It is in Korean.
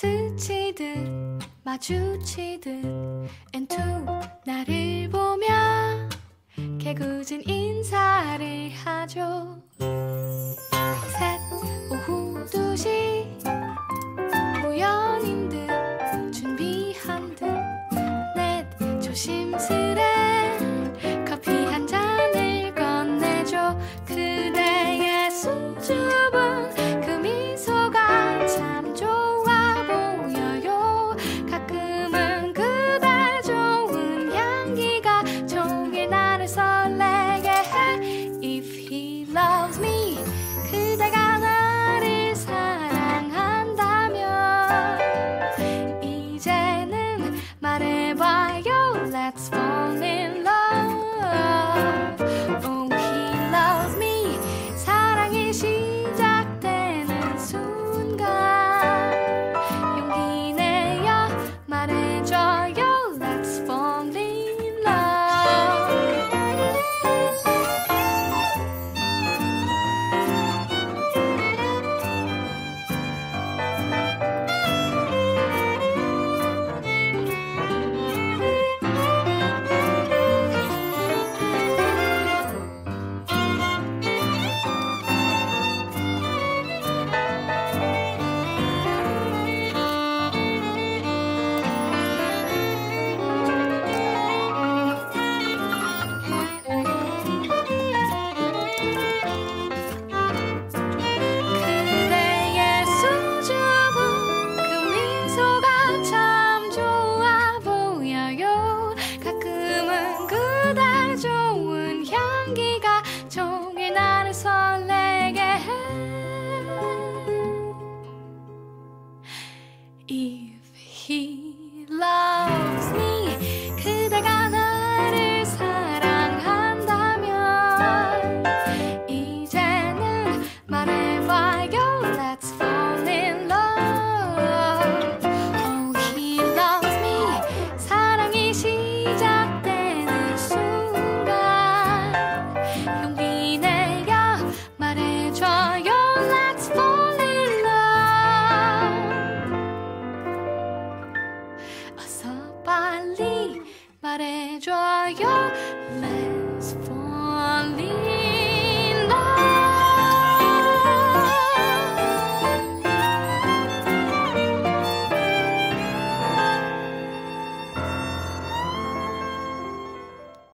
스치듯 마주치듯 엔투 나를 보며 개구진 인사를 하죠. 셋 오후 2시. 우연인 듯 준비한 듯 넷 조심스 if he loves